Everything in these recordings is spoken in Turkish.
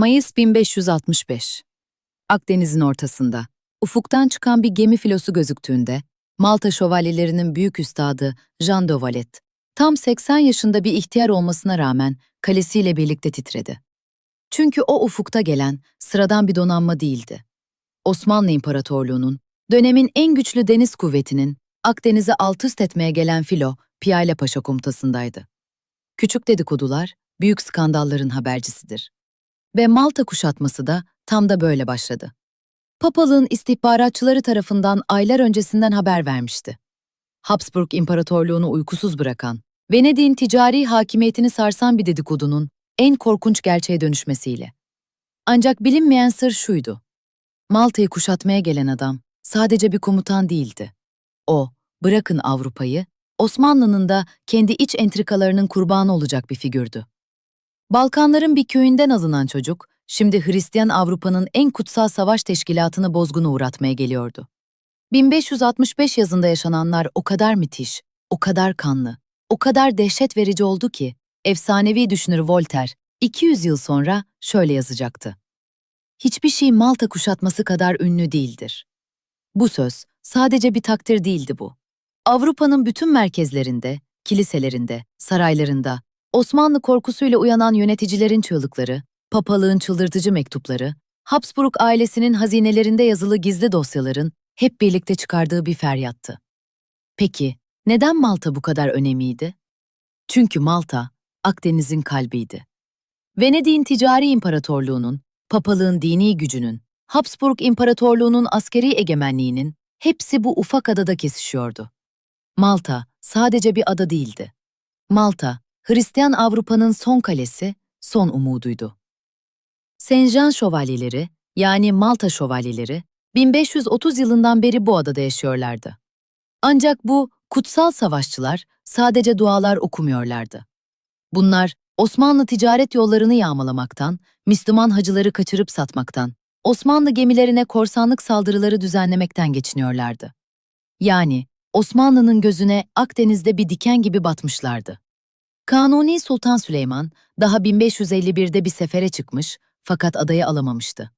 Mayıs 1565. Akdeniz'in ortasında, ufuktan çıkan bir gemi filosu gözüktüğünde, Malta şövalyelerinin büyük üstadı Jean de Valet, tam 80 yaşında bir ihtiyar olmasına rağmen kalesiyle birlikte titredi. Çünkü o ufukta gelen sıradan bir donanma değildi. Osmanlı İmparatorluğu'nun, dönemin en güçlü deniz kuvvetinin Akdeniz'i alt üst etmeye gelen filo, Piyale Paşa komutasındaydı. Küçük dedikodular, büyük skandalların habercisidir. Ve Malta kuşatması da tam da böyle başladı. Papalığın istihbaratçıları tarafından aylar öncesinden haber vermişti. Habsburg İmparatorluğunu uykusuz bırakan, Venedik'in ticari hakimiyetini sarsan bir dedikodunun en korkunç gerçeğe dönüşmesiyle. Ancak bilinmeyen sır şuydu. Malta'yı kuşatmaya gelen adam sadece bir komutan değildi. O, bırakın Avrupa'yı, Osmanlı'nın da kendi iç entrikalarının kurbanı olacak bir figürdü. Balkanların bir köyünden alınan çocuk, şimdi Hristiyan Avrupa'nın en kutsal savaş teşkilatını bozguna uğratmaya geliyordu. 1565 yazında yaşananlar o kadar müthiş, o kadar kanlı, o kadar dehşet verici oldu ki, efsanevi düşünür Voltaire, 200 yıl sonra şöyle yazacaktı. Hiçbir şey Malta kuşatması kadar ünlü değildir. Bu söz sadece bir takdir değildi bu. Avrupa'nın bütün merkezlerinde, kiliselerinde, saraylarında, Osmanlı korkusuyla uyanan yöneticilerin çığlıkları, papalığın çıldırtıcı mektupları, Habsburg ailesinin hazinelerinde yazılı gizli dosyaların hep birlikte çıkardığı bir feryattı. Peki, neden Malta bu kadar önemliydi? Çünkü Malta, Akdeniz'in kalbiydi. Venedik'in ticari imparatorluğunun, papalığın dini gücünün, Habsburg İmparatorluğu'nun askeri egemenliğinin hepsi bu ufak adada kesişiyordu. Malta sadece bir ada değildi. Malta, Hristiyan Avrupa'nın son kalesi, son umuduydu. Saint Jean şövalyeleri, yani Malta şövalyeleri, 1530 yılından beri bu adada yaşıyorlardı. Ancak bu kutsal savaşçılar sadece dualar okumuyorlardı. Bunlar Osmanlı ticaret yollarını yağmalamaktan, Müslüman hacıları kaçırıp satmaktan, Osmanlı gemilerine korsanlık saldırıları düzenlemekten geçiniyorlardı. Yani Osmanlı'nın gözüne Akdeniz'de bir diken gibi batmışlardı. Kanuni Sultan Süleyman daha 1551'de bir sefere çıkmış fakat adayı alamamıştı.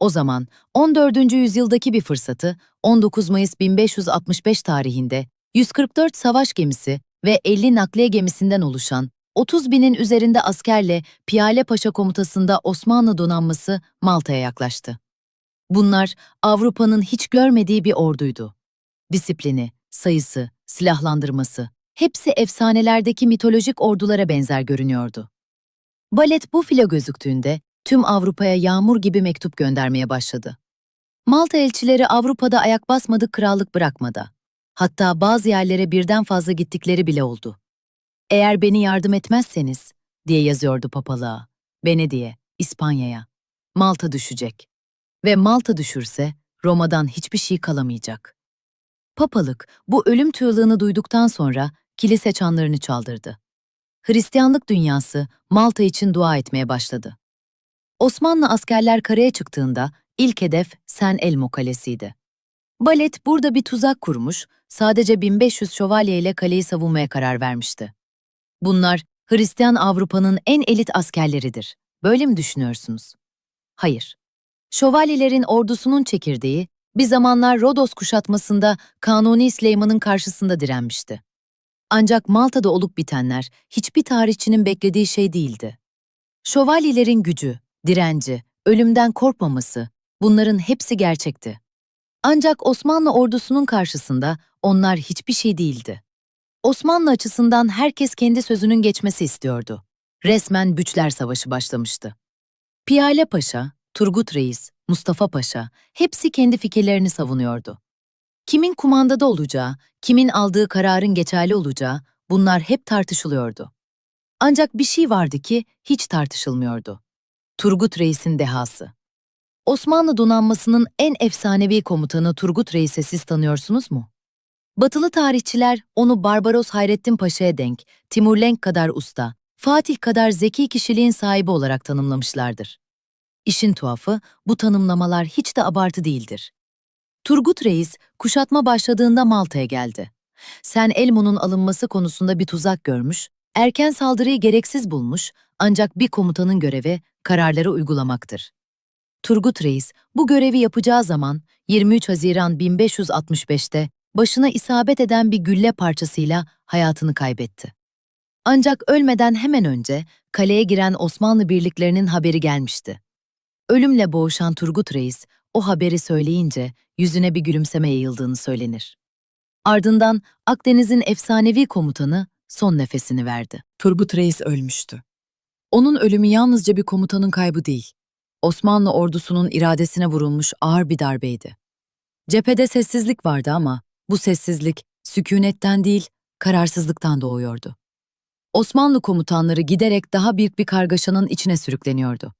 O zaman 14. yüzyıldaki bir fırsatı 19 Mayıs 1565 tarihinde 144 savaş gemisi ve 50 nakliye gemisinden oluşan 30 binin üzerinde askerle Piyale Paşa komutasında Osmanlı donanması Malta'ya yaklaştı. Bunlar Avrupa'nın hiç görmediği bir orduydu. Disiplini, sayısı, silahlandırması, hepsi efsanelerdeki mitolojik ordulara benzer görünüyordu. Balet bu filo gözüktüğünde tüm Avrupa'ya yağmur gibi mektup göndermeye başladı. Malta elçileri Avrupa'da ayak basmadık krallık bırakmadı. Hatta bazı yerlere birden fazla gittikleri bile oldu. Eğer beni yardım etmezseniz, diye yazıyordu papalığa, Venedik'e, İspanya'ya, Malta düşecek. Ve Malta düşürse Roma'dan hiçbir şey kalamayacak. Papalık bu ölüm çığlığını duyduktan sonra kilise çanlarını çaldırdı. Hristiyanlık dünyası Malta için dua etmeye başladı. Osmanlı askerler karaya çıktığında ilk hedef Sen Elmo Kalesi'ydi. Balet burada bir tuzak kurmuş, sadece 1500 şövalye ile kaleyi savunmaya karar vermişti. Bunlar Hristiyan Avrupa'nın en elit askerleridir. Böyle mi düşünüyorsunuz? Hayır. Şövalyelerin ordusunun çekirdeği bir zamanlar Rodos kuşatmasında Kanuni Süleyman'ın karşısında direnmişti. Ancak Malta'da olup bitenler hiçbir tarihçinin beklediği şey değildi. Şövalyelerin gücü, direnci, ölümden korkmaması, bunların hepsi gerçekti. Ancak Osmanlı ordusunun karşısında onlar hiçbir şey değildi. Osmanlı açısından herkes kendi sözünün geçmesi istiyordu. Resmen Büçler Savaşı başlamıştı. Piyale Paşa, Turgut Reis, Mustafa Paşa hepsi kendi fikirlerini savunuyordu. Kimin kumandada olacağı, kimin aldığı kararın geçerli olacağı bunlar hep tartışılıyordu. Ancak bir şey vardı ki hiç tartışılmıyordu. Turgut Reis'in dehası. Osmanlı donanmasının en efsanevi komutanı Turgut Reis'i siz tanıyorsunuz mu? Batılı tarihçiler onu Barbaros Hayrettin Paşa'ya denk, Timur Lenk kadar usta, Fatih kadar zeki kişiliğin sahibi olarak tanımlamışlardır. İşin tuhafı, bu tanımlamalar hiç de abartı değildir. Turgut Reis, kuşatma başladığında Malta'ya geldi. Sen Elmo'nun alınması konusunda bir tuzak görmüş, erken saldırıyı gereksiz bulmuş ancak bir komutanın görevi kararları uygulamaktır. Turgut Reis bu görevi yapacağı zaman 23 Haziran 1565'te başına isabet eden bir gülle parçasıyla hayatını kaybetti. Ancak ölmeden hemen önce kaleye giren Osmanlı birliklerinin haberi gelmişti. Ölümle boğuşan Turgut Reis o haberi söyleyince yüzüne bir gülümseme yayıldığını söylenir. Ardından Akdeniz'in efsanevi komutanı son nefesini verdi. Turgut Reis ölmüştü. Onun ölümü yalnızca bir komutanın kaybı değil, Osmanlı ordusunun iradesine vurulmuş ağır bir darbeydi. Cephede sessizlik vardı ama bu sessizlik sükunetten değil, kararsızlıktan doğuyordu. Osmanlı komutanları giderek daha büyük bir kargaşanın içine sürükleniyordu.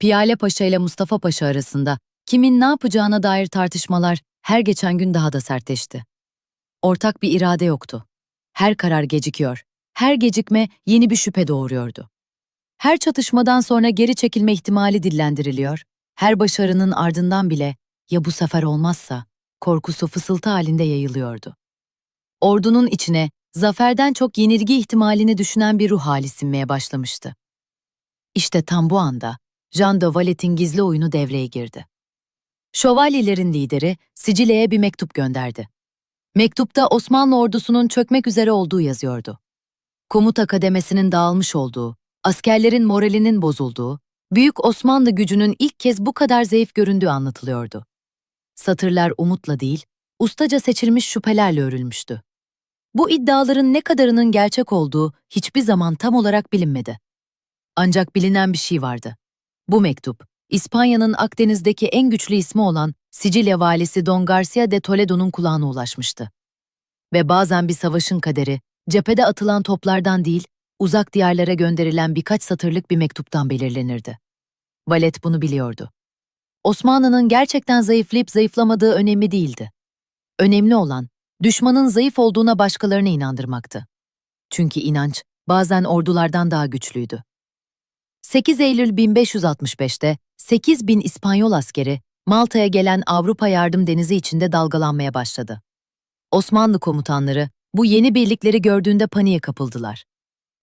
Piyale Paşa ile Mustafa Paşa arasında kimin ne yapacağına dair tartışmalar her geçen gün daha da sertleşti. Ortak bir irade yoktu. Her karar gecikiyor, her gecikme yeni bir şüphe doğuruyordu. Her çatışmadan sonra geri çekilme ihtimali dillendiriliyor, her başarının ardından bile ya bu sefer olmazsa korkusu fısıltı halinde yayılıyordu. Ordunun içine zaferden çok yenilgi ihtimalini düşünen bir ruh hali sinmeye başlamıştı. İşte tam bu anda Jean de Valet'in gizli oyunu devreye girdi. Şövalyelerin lideri Sicilya'ya bir mektup gönderdi. Mektupta Osmanlı ordusunun çökmek üzere olduğu yazıyordu. Komuta kademesinin dağılmış olduğu, askerlerin moralinin bozulduğu, Büyük Osmanlı gücünün ilk kez bu kadar zayıf göründüğü anlatılıyordu. Satırlar umutla değil, ustaca seçilmiş şüphelerle örülmüştü. Bu iddiaların ne kadarının gerçek olduğu hiçbir zaman tam olarak bilinmedi. Ancak bilinen bir şey vardı. Bu mektup, İspanya'nın Akdeniz'deki en güçlü ismi olan Sicilya valisi Don Garcia de Toledo'nun kulağına ulaşmıştı. Ve bazen bir savaşın kaderi, cephede atılan toplardan değil, uzak diyarlara gönderilen birkaç satırlık bir mektuptan belirlenirdi. Valet bunu biliyordu. Osmanlı'nın gerçekten zayıflayıp zayıflamadığı önemli değildi. Önemli olan, düşmanın zayıf olduğuna başkalarını inandırmaktı. Çünkü inanç bazen ordulardan daha güçlüydü. 8 Eylül 1565'te 8 bin İspanyol askeri Malta'ya gelen Avrupa yardım denizi içinde dalgalanmaya başladı. Osmanlı komutanları bu yeni birlikleri gördüğünde paniğe kapıldılar.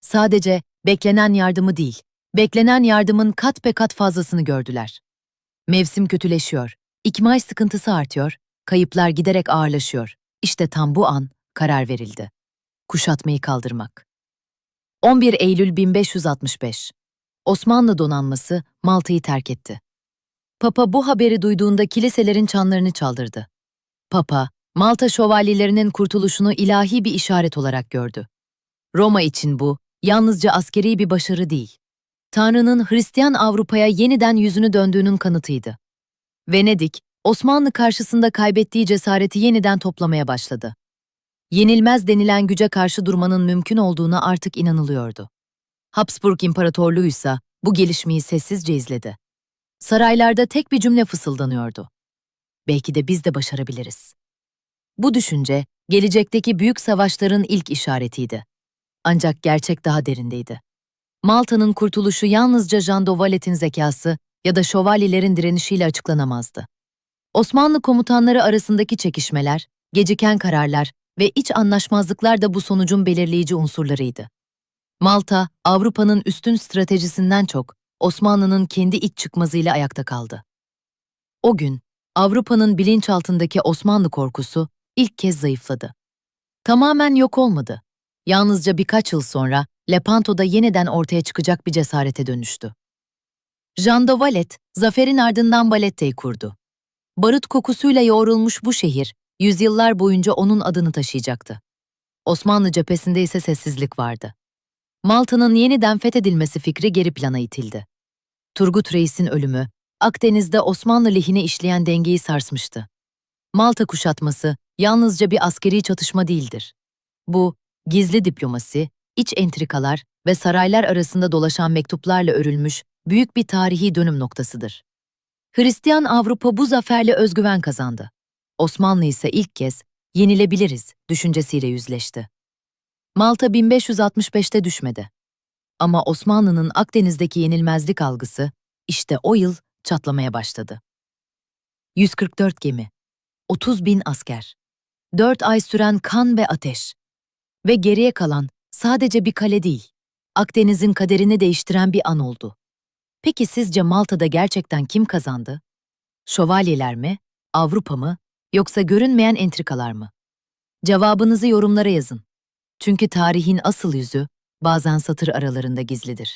Sadece beklenen yardımı değil, beklenen yardımın kat be kat fazlasını gördüler. Mevsim kötüleşiyor, ikmal sıkıntısı artıyor, kayıplar giderek ağırlaşıyor. İşte tam bu an karar verildi. Kuşatmayı kaldırmak. 11 Eylül 1565 Osmanlı donanması Malta'yı terk etti. Papa bu haberi duyduğunda kiliselerin çanlarını çaldırdı. Papa, Malta şövalyelerinin kurtuluşunu ilahi bir işaret olarak gördü. Roma için bu, yalnızca askeri bir başarı değil. Tanrı'nın Hristiyan Avrupa'ya yeniden yüzünü döndüğünün kanıtıydı. Venedik, Osmanlı karşısında kaybettiği cesareti yeniden toplamaya başladı. Yenilmez denilen güce karşı durmanın mümkün olduğuna artık inanılıyordu. Habsburg İmparatorluğu ise bu gelişmeyi sessizce izledi. Saraylarda tek bir cümle fısıldanıyordu. Belki de biz de başarabiliriz. Bu düşünce, gelecekteki büyük savaşların ilk işaretiydi. Ancak gerçek daha derindeydi. Malta'nın kurtuluşu yalnızca Jean de Valet'in zekası ya da şövalyelerin direnişiyle açıklanamazdı. Osmanlı komutanları arasındaki çekişmeler, geciken kararlar ve iç anlaşmazlıklar da bu sonucun belirleyici unsurlarıydı. Malta, Avrupa'nın üstün stratejisinden çok Osmanlı'nın kendi iç çıkmazıyla ayakta kaldı. O gün, Avrupa'nın bilinçaltındaki Osmanlı korkusu ilk kez zayıfladı. Tamamen yok olmadı. Yalnızca birkaç yıl sonra Lepanto'da yeniden ortaya çıkacak bir cesarete dönüştü. Jean de Valet, zaferin ardından Balette'yi kurdu. Barut kokusuyla yoğrulmuş bu şehir, yüzyıllar boyunca onun adını taşıyacaktı. Osmanlı cephesinde ise sessizlik vardı. Malta'nın yeniden fethedilmesi fikri geri plana itildi. Turgut Reis'in ölümü, Akdeniz'de Osmanlı lehine işleyen dengeyi sarsmıştı. Malta kuşatması yalnızca bir askeri çatışma değildir. Bu, gizli diplomasi, iç entrikalar ve saraylar arasında dolaşan mektuplarla örülmüş büyük bir tarihi dönüm noktasıdır. Hristiyan Avrupa bu zaferle özgüven kazandı. Osmanlı ise ilk kez yenilebiliriz düşüncesiyle yüzleşti. Malta 1565'te düşmedi. Ama Osmanlı'nın Akdeniz'deki yenilmezlik algısı işte o yıl çatlamaya başladı. 144 gemi, 30 bin asker, 4 ay süren kan ve ateş ve geriye kalan sadece bir kale değil, Akdeniz'in kaderini değiştiren bir an oldu. Peki sizce Malta'da gerçekten kim kazandı? Şövalyeler mi, Avrupa mı, yoksa görünmeyen entrikalar mı? Cevabınızı yorumlara yazın. Çünkü tarihin asıl yüzü bazen satır aralarında gizlidir.